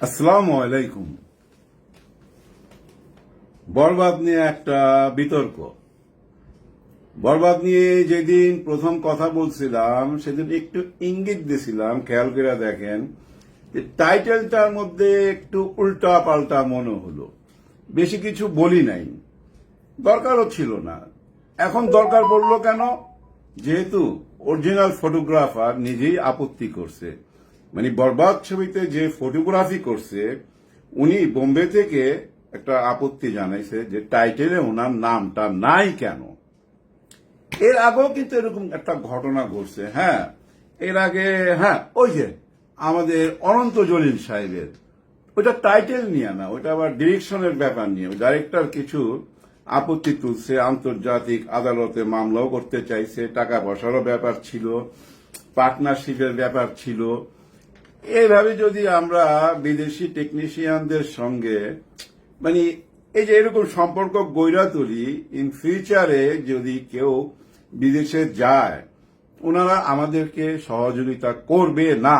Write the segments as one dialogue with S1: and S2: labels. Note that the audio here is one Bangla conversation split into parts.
S1: আসসালামু আলাইকুম। বরবাদ নিয়ে একটা বিতর্ক। বরবাদ নিয়ে যেদিন প্রথম কথা বলছিলাম, সেদিন একটু ইঙ্গিত দিছিলাম, খেয়াল করে দেখেন, যে টাইটেলটার মধ্যে একটু উল্টা পাল্টা মনে হলো। বেশি কিছু বলি নাই। দরকারও ছিল না। এখন দরকার পড়ল কেন? যেহেতু অরিজিনাল ফটোগ্রাফার নিজেই আপত্তি করছে। মানে বরবাদ ছবিতে যে ফটোগ্রাফি করছে, উনি বোম্বে থেকে একটা আপত্তি জানাইছে যে টাইটেলে ওনার নামটা নাই কেন? এর আগেও কিন্তু এরকম একটা ঘটনা ঘটছে হ্যাঁ। এর আগে হ্যাঁ ওই যে আমাদের অনন্ত জলিল সাহেবের ওটা টাইটেল নিয়ে না ওটা আবার ডিরেকশনের ব্যাপার নিয়ে। ডাইরেক্টর কিছু আপত্তি তুলছে, আন্তর্জাতিক আদালতে মামলাও করতে চাইছে, টাকা পয়সারও ব্যাপার ছিল পার্টনারশিপের ব্যাপার ছিল। এইভাবে যদি আমরা বিদেশি টেকনিশিয়ানদের সঙ্গে মানে এই যে এরকম সম্পর্ক গইরা তুলি ইন ফিউচারে যদি কেউ বিদেশে যায়, ওনারা আমাদেরকে সহযোগিতা করবে না।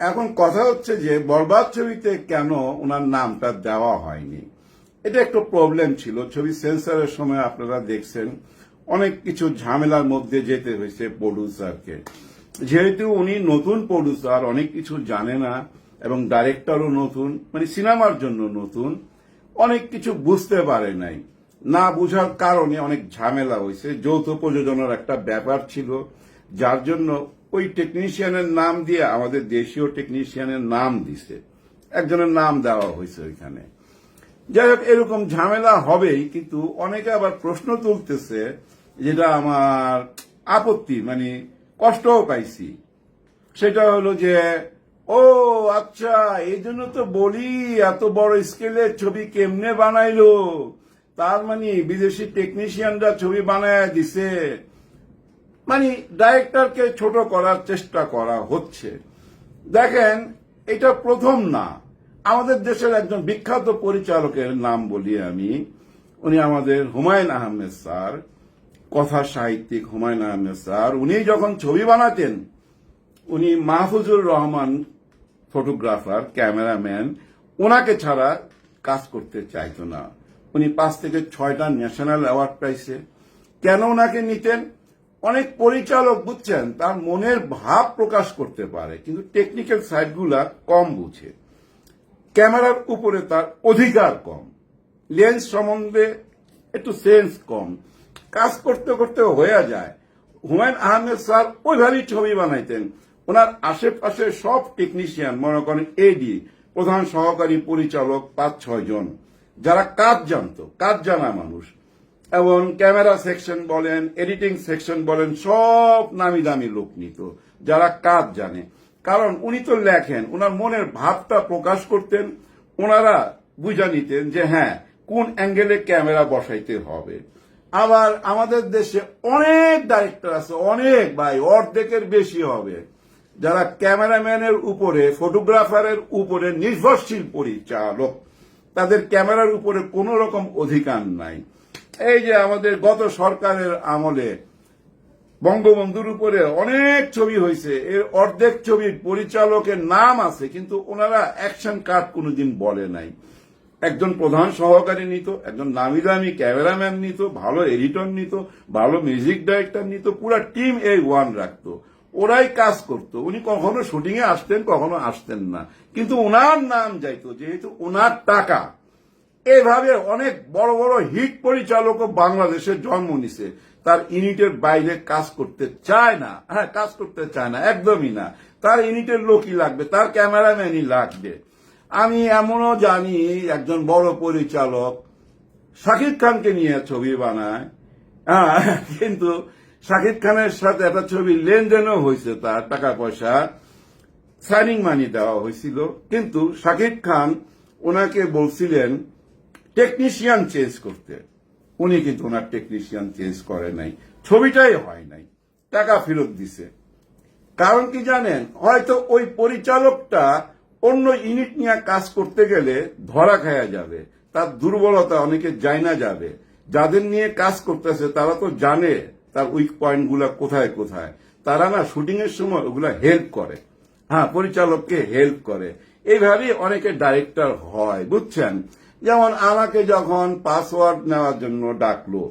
S1: এখন কথা হচ্ছে যে, বরবাদ ছবিতে কেন ওনার নামটা দেওয়া হয়নি? এটা একটু প্রবলেম ছিল। ছবি সেন্সারের সময় আপনারা দেখছেন, অনেক কিছু ঝামেলার মধ্যে যেতে হয়েছে প্রডিউসারকে যেহেতু উনি নতুন প্রডিউসার অনেক কিছু জানে না এবং ডাইরেক্টরও নতুন মানে সিনেমার জন্য নতুন, অনেক কিছু বুঝতে পারে নাই। না বুঝার কারণে অনেক ঝামেলা হয়েছে। যৌথ প্রযোজনার একটা ব্যাপার ছিল, যার জন্য ওই টেকনিশিয়ানের নাম দিয়ে আমাদের দেশীয় টেকনিশিয়ানের নাম দিছে। একজনের নাম দেওয়া হয়েছে ওইখানে। যাই হোক, এরকম ঝামেলা হবেই, কিন্তু অনেকে আবার প্রশ্ন তুলতেছে, যেটা আমার আপত্তি মানে কষ্টও পাইছি। সেটা হলো যে, ও আচ্ছা এই জন্য তো বলি, এত বড় স্কেলের ছবি কেমনে বানাইলো? তার মানে বিদেশি টেকনিশিয়ানরা ছবি বানায় দিছে। মানে ডাইরেক্টরকে ছোট করার চেষ্টা করা হচ্ছে। দেখেন, এটা প্রথম না। আমাদের দেশের একজন বিখ্যাত পরিচালকের নাম বলি আমি। উনি আমাদের হুমায়ুন আহমেদ স্যার। কথা সাহিত্যিক হুমায়ুন আহমেদ স্যার, উনি যখন ছবি বানাতেন, উনি মাহফুজুর রহমান ফটোগ্রাফার, ক্যামেরাম্যান ওনাকে ছাড়া কাজ করতে চাইতো না। উনি পাঁচ থেকে ছয়টা ন্যাশনাল অ্যাওয়ার্ড পাইছে। কেন ওনাকে নিতেন? অনেক পরিচালক বুঝছেন, তার মনের ভাব প্রকাশ করতে পারে, কিন্তু টেকনিক্যাল সাইডগুলা কম বুঝে। ক্যামেরার উপরে তার অধিকার কম লেন্স সম্বন্ধে একটু সেন্স কম। কাজ করতে করতে হয়ে যায়। হুমায়ুন আহমেদ স্যার ওইভাবেই ছবি বানাইতেন। ওনার আশেপাশে সব টেকনিশিয়ান মনে করেন এডি প্রধান সহকারী পরিচালক পাঁচ, ছয় জন, যারা কাজ জানতো, কাজ জানা মানুষ। এবং ক্যামেরা সেকশন বলেন, এডিটিং সেকশন বলেন, সব নামি দামি লোক নিত, যারা কাজ জানে। কারণ উনি তো লেখেন ওনার মনের ভাবটা প্রকাশ করতেন ওনারা বুঝা নিতেন যে হ্যাঁ কোন অ্যাঙ্গেলে ক্যামেরা বসাইতে হবে। আবার আমাদের দেশে অনেক ডাইরেক্টর আছে, অনেক ভাই, অর্ধেকের বেশি হবে। যারা ক্যামেরাম্যানের উপরে, ফটোগ্রাফারের উপরে নির্ভরশীল পরিচালক, তাদের ক্যামেরার উপরে কোনো রকম অধিকার নাই। এই যে আমাদের গত সরকারের আমলে বঙ্গবন্ধুর উপরে অনেক ছবি হয়েছে, এর অর্ধেক ছবির পরিচালকের নাম আছে, কিন্তু ওনারা অ্যাকশন কাট কোনোদিন বলে নাই। একজন প্রধান সহকারী নিত, একজন নামি দামি ক্যামেরাম্যান নিত, ভালো এডিটর নিত, ভালো মিউজিক ডাইরেক্টর নিত, পুরো টিম এই ওয়ান রাখতো। ওরাই কাজ করত। উনি কখনো শুটিং এ আসতেন, কখনো আসতেন না। কিন্তু ওনার নাম যাইতো, যেহেতু ওনার টাকা। এভাবে অনেক বড় বড় হিট পরিচালকও বাংলাদেশে জন্ম নিছে। তার ইউনিটের বাইরে কাজ করতে চায় না। হ্যাঁ কাজ করতে চায় না, একদমই না। তার ইউনিটের লোকই লাগবে, তার ক্যামেরাম্যানই লাগবে। আমি এমনও জানি একজন বড় পরিচালক শাকিব খানকে নিয়ে ছবি বানায়। হ্যাঁ কিন্তু শাকিব খানের সাথে একটা ছবি লেনদেনও হয়েছে তার, টাকা পয়সা সাইনিং মানি দেওয়া হয়েছিল। কিন্তু শাকিব খান ওনাকে বলছিলেন টেকনিশিয়ান চেঞ্জ করতে। উনি কিন্তু ওনার টেকনিশিয়ান চেঞ্জ করে নাই। ছবিটাই হয় নাই। টাকা ফেরত দিছে। কারণ কি জানেন? হয়তো ওই পরিচালকটা অন্য ইউনিট নিয়ে কাজ করতে গেলে ধরা খায়া যাবে, তার দুর্বলতা অনেকে জানা যাবে। যাদের নিয়ে কাজ করতেছে, তারা তো জানে তার উইক পয়েন্টগুলা কোথায় কোথায়। তারা না শুটিং এর সময় ওগুলা হেল্প করে। হ্যাঁ পরিচালককে হেল্প করে। এইভাবেই অনেকে ডাইরেক্টর হয়, বুঝছেন? যেমন আমাকে যখন পাসওয়ার্ড নেওয়ার জন্য ডাকলো,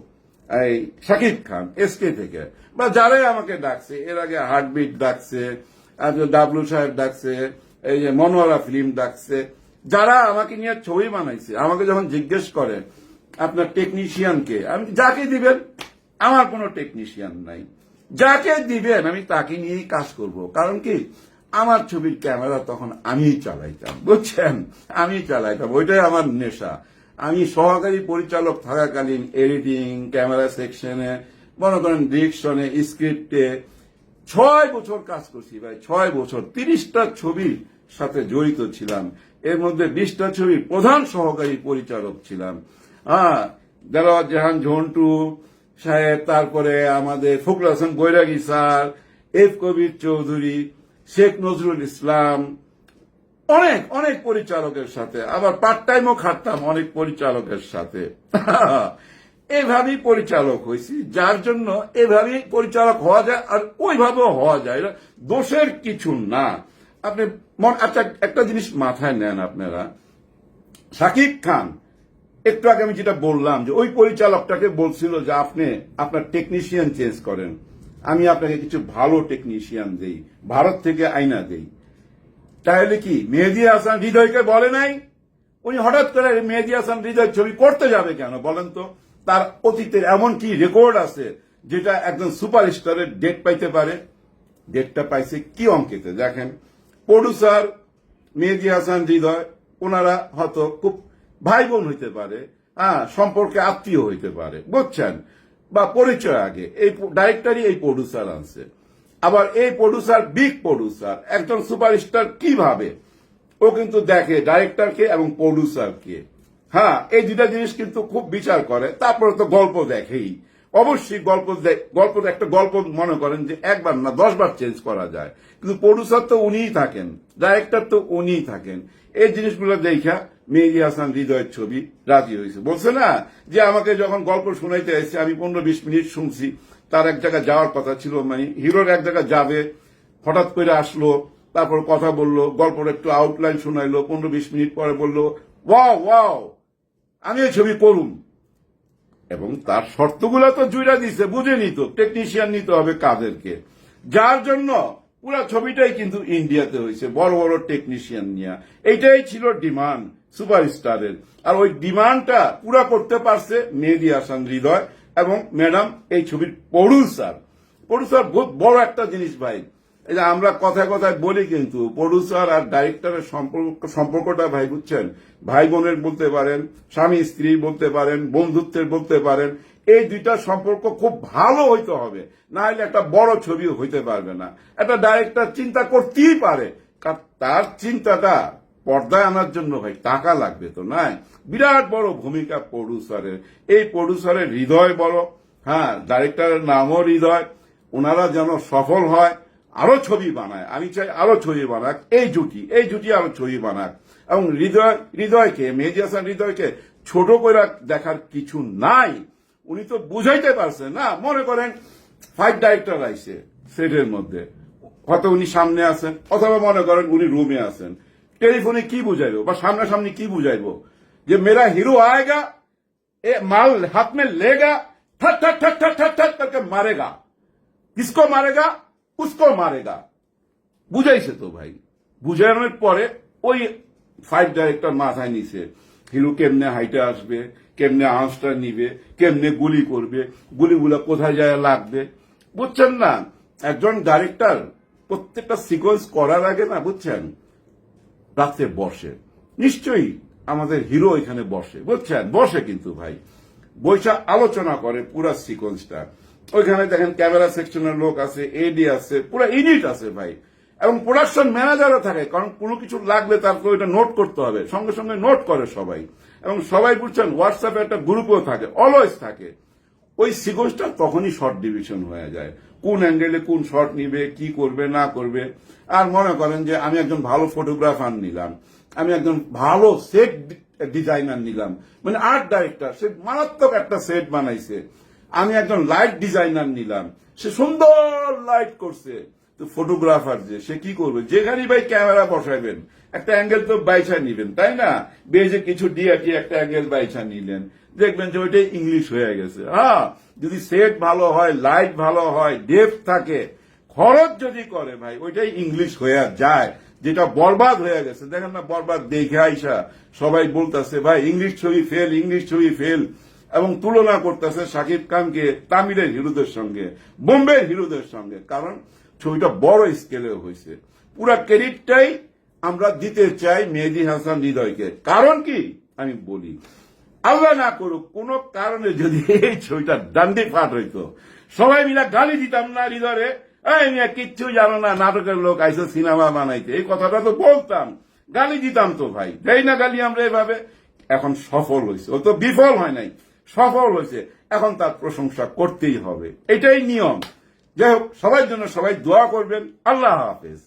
S1: এই শাকিব খান এসকে থেকে, বা যারাই আমাকে ডাকছে, এর আগে হার্টবিট ডাকছে ডাবলু সাহেব ডাকছে এই যে মনোয়ারা ফিল্ম ডাকছে, যারা আমাকে নিয়ে ছবি বানাইছে, আমাকে যখন জিজ্ঞেস করে, আপনার টেকনিশিয়ানকে আমি যাকে দিবেন, আমার কোনো টেকনিশিয়ান নাই। যাকে দিবেন, আমি তাকে নিয়েই কাজ করব। কারণ কি? আমার ছবির ক্যামেরা তখন আমিই চালাইতাম, বুঝছেন? আমি চালাইতাম, ওইটাই আমার নেশা। আমি সহকারী পরিচালক থাকাকালীন এডিটিং ক্যামেরা সেকশনে মনে করেন ডিরেকশনে স্ক্রিপ্টে ছয় বছর কাজ করছি ভাই, ছয় বছর। তিরিশটা ছবির সাথে জড়িত ছিলাম। এর মধ্যে বিশটা ছবির প্রধান সহকারী পরিচালক ছিলাম। হ্যাঁ দেলোয়ার জাহান, ঝন্টু সাহেব, তারপরে আমাদের ফখরুল হাসান বৈরাগী স্যার, এফ কবির চৌধুরী, শেখ নজরুল ইসলাম, অনেক অনেক পরিচালকের সাথে। আবার পার্ট টাইমও খাটতাম অনেক পরিচালকের সাথে। এভাবেই পরিচালক হয়েছি, যার জন্য এভাবেই পরিচালক হওয়া যায় আর ওইভাবেও হওয়া যায়। দোষের কিছু না। আপনি আচ্ছা একটা জিনিস মাথায় নেন আপনারা। শাকিব খান, একটু আগে আমি যেটা বললাম যে ওই পরিচালকটাকে বলছিল যে আপনি, আপনার টেকনিশিয়ান চেঞ্জ করেন। আমি আপনাকে কিছু ভালো টেকনিশিয়ান দেই, ভারত থেকে আইনা দেই। তাহলে কি, মেহেদি হাসান হৃদয়কে বলে নাই? উনি হঠাৎ করে মেহেদি হাসান হৃদয় ছবি করতে যাবে কেন বলেন তো? তার অতীতের এমন কি রেকর্ড আছে যেটা একজন সুপারস্টারের ডেট পাইতে পারে? ডেটটা পাইছে কি অঙ্কেতে? দেখেন প্রডিউসার মেহেদি হাসান হৃদয়, ওনারা হয়তো খুব ভাই বোন হইতে পারে হ্যাঁ সম্পর্কে আত্মীয় হইতে পারে, বুঝছেন? বা পরিচয় আগে, এই ডাইরেক্টরই এই প্রডিউসার আনছে। আবার এই প্রডিউসার বিগ প্রডিউসার একজন সুপারস্টার কীভাবে? ও কিন্তু দেখে ডাইরেক্টরকে এবং প্রডিউসারকে হ্যাঁ এই দুটা জিনিস কিন্তু খুব বিচার করে। তারপরে তো গল্প দেখেই। অবশ্যই গল্প গল্প একটা গল্প মনে করেন যে একবার না, দশবার চেঞ্জ করা যায়। কিন্তু প্রডিউসার তো উনিই থাকেন। ডাইরেক্টর তো উনিই থাকেন। এই জিনিসগুলো দেখা মেহেদি হাসান হৃদয়ের ছবি রাজি হয়েছে। বলছে না যে আমাকে যখন গল্প শুনাইতে এসেছে, আমি পনেরো বিশ মিনিট শুনছি। তার এক জায়গায় যাওয়ার কথা ছিল মানে হিরোর এক জায়গায় যাবে। হঠাৎ করে আসলো, তারপর কথা বলল, গল্পের একটু আউটলাইন শোনাইলো, পনেরো বিশ মিনিট পরে বলল ওয়াও ওয়াও আমি এই ছবি করুম এবং তার শর্তগুলো তো জুইরা দিছে বুঝে নিত টেকনিশিয়ান নিতে হবে কাদেরকে। যার জন্য পুরা ছবিটাই কিন্তু ইন্ডিয়াতে হয়েছে, বড় বড় টেকনিশিয়ান নিয়ে। এইটাই ছিল ডিমান্ড সুপারস্টারের আর ওই ডিমান্ডটা পুরা করতে পারছে মেহেদি হাসান হৃদয় এবং ম্যাডাম, এই ছবির প্রডিউসার প্রডিউসার বহুত বড় একটা জিনিস ভাই। এই যে আমরা কথায় কথায় বলি কিন্তু প্রডিউসার আর ডাইরেক্টরের সম্পর্ক, সম্পর্কটা ভাই বুঝছেন? ভাই বোনের বলতে পারেন, স্বামী, স্ত্রী বলতে পারেন, বন্ধুত্বের বলতে পারেন, এই দুইটা সম্পর্ক খুব ভালো হইতে হবে। না হলে একটা বড় ছবি হইতে পারবে না। একটা ডাইরেক্টর চিন্তা করতেই পারে তার চিন্তাটা পর্দায় আনার জন্য ভাই টাকা লাগবে তো নাই? বিরাট বড় ভূমিকা প্রডিউসারের এই প্রডিউসারের হৃদয় বড় হ্যাঁ ডাইরেক্টরের নামও হৃদয়, ওনারা যেন সফল হয় আরো ছবি বানায় আমি চাই আরো ছবি বানাক এই জুটি এই জুটি আরো ছবি বানাক এবং হৃদয় হৃদয়কে মেহেদি হাসান হৃদয়কে ছোট করে দেখার কিছু নাই উনি তো বুঝাইতে পারছেন না মনে করেন ফাইভ ডাইরেক্টর আইছে সেটের মধ্যে হয়তো উনি সামনে আছেন অথবা মনে করেন উনি রুমে আছেন টেলিফোনে কি বুঝাইবো বা সামনাসামনি কি বুঝাইবো যে মেরা হিরো আয়েগা ए माल हाथ में लेगा ठट ठट ठट ठट ठट ठट करके मारेगा किसको मारेगा কুসকো মারেগা। বুঝাইছে তো ভাই। বুঝানোর পরে ওই ফাইভ ডাইরেক্টর মাথায় নিছে। হিরো কেমনে হাইটে আসবে, কেমনে আঁশটা নিবে, কেমনে গুলি করবে, গুলিগুলো কোথায় যায় লাগবে? বুঝছেন না? একজন ডাইরেক্টর প্রত্যেকটা সিকোয়েন্স করার আগে না, বুঝছেন? রাতে বসে। নিশ্চয়ই আমাদের হিরো এখানে বসে। বুঝছেন? বসে কিন্তু ভাই। বৈশা আলোচনা করে পুরা সিকোয়েন্সটা ওইখানে দেখেন ক্যামেরা সেকশনের লোক আছে এডি আছে, পুরো ইউনিট আছে ভাই। এবং প্রোডাকশন ম্যানেজারও থাকে, কারণ কোনো কিছু লাগলে তারপর ওইটা নোট করতে হবে, সঙ্গে সঙ্গে নোট করে সবাই। এবং সবাই বুঝছেন হোয়াটসঅ্যাপে একটা গ্রুপও থাকে অলওয়েজ থাকে। ওই সিকোয়েন্সটা তখনই শর্ট ডিভিশন হয়ে যায়। কোন অ্যাঙ্গেলে কোন শট নিবে, কি করবে, না করবে। আর মনে করেন যে আমি একজন ভালো ফটোগ্রাফার নিলাম, আমি একজন ভালো সেট ডিজাইনার নিলাম। মানে আর্ট ডাইরেক্টর সে মারাত্মক একটা সেট বানাইছে। আমি একজন লাইট ডিজাইনার নিলাম। সে সুন্দর লাইট করছে। তো ফটোগ্রাফার যে, সে কি করবে? যেখানেই ভাই ক্যামেরা বসাবেন একটা অ্যাঙ্গেল তো বাইছা নিবেন, তাই না? বেজে কিছু কি একটা অ্যাঙ্গেল বাইছা নিলেন। দেখবেন যে ওইটাই ইংলিশ হয়ে গেছে। হ্যাঁ যদি সেট ভালো হয় লাইট ভালো হয় ডেপ থাকে, খরচ যদি করে ভাই, ওইটাই ইংলিশ হয়ে যায়, যেটা বরবাদ হয়ে গেছে। দেখেন না, বরবাদ দেখে আইসা সবাই বলতেছে, ভাই ইংলিশ ছবি ফেল ইংলিশ ছবি ফেল এবং তুলনা করতেছে শাকিব খানকে তামিলের হিরোদের সঙ্গে বোম্বে হিরোদের সঙ্গে। কারণ ছবিটা বড় স্কেলে হয়েছে। পুরা ক্রেডিটটাই আমরা দিতে চাই মেহেদি হাসান হৃদয়কে। কারণ কি? আমি বলি, আল্লাহ না করুক, কোন কারণে যদি এই ছবিটা ডান্ডি ফাট হইতো, সবাই মিলে গালি দিতাম না হৃদয়ে কিচ্ছু জানো না, নাটকের লোক আইসে সিনেমা বানাইতে। এই কথাটা তো বলতাম, গালি দিতাম তো ভাই। দেই না গালি আমরা এভাবে। এখন সফল হয়েছে ও তো বিফল হয় নাই। সফল হয়েছে, এখন তার প্রশংসা করতেই হবে। এটাই নিয়ম। যাই হোক সবার জন্য সবাই দোয়া করবেন। আল্লাহ হাফেজ।